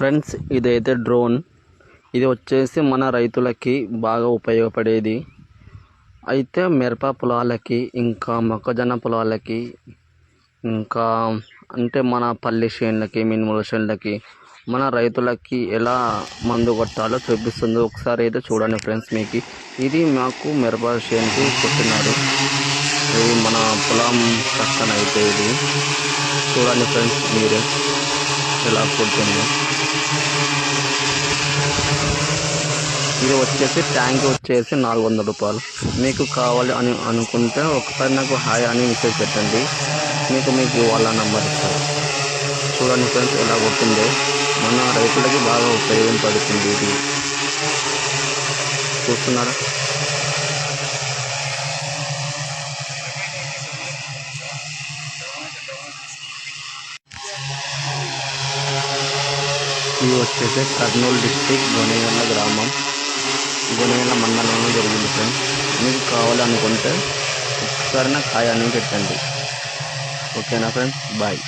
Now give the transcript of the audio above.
Friends ఇదైతే drone. ఇది వచ్చేసి మన రైతులకి బాగా ఉపయోగపడేది. అయితే మిరప పొలాలకి ఇంకా మొక్కజొన్న పొలాలకి ఇంకా అంటే మన పల్లి చేనులకి మినుముల చేనులకి మన రైతులకి ఎలా మందు కొట్టాలో చూపిస్తుంది. ఒకసారి అయితే చూడండి ఫ్రెండ్స్ మీకు. ఇది మాకు మిరప చేనుకి కొట్టినారు. ఇది మన పొలం పక్కన అయితే ఇది. చూడండి ఫ్రెండ్స్ మీరే ఎలా కొడుతుందో ఇది వచ్చేసి ట్యాంక్ వచ్చేసి నాలుగు వందల రూపాయలు. మీకు కావాలి అని అనుకుంటే ఒకసారి నాకు హాయ్ అని మెసేజ్ పెట్టండి. మీకు మీకు వాళ్ళ నెంబర్ ఇస్తారు చూడండి ఫ్రెండ్స్ ఎలా కొట్టిందో. మన రైతులకి బాగా ఉపయోగపడుతుంది ఇది. చూస్తున్నారా? ఇది వచ్చేసి కర్నూలు డిస్టిక్ గొనెగల్ల గ్రామం. గొనెగల్ల మండలంలో జరిగింది ఫ్రెండ్స్ మీకు కావాలనుకుంటే ఒకసారి నాకు హాయ్ అని పెట్టండి. ఓకేనా ఫ్రెండ్స్ బాయ్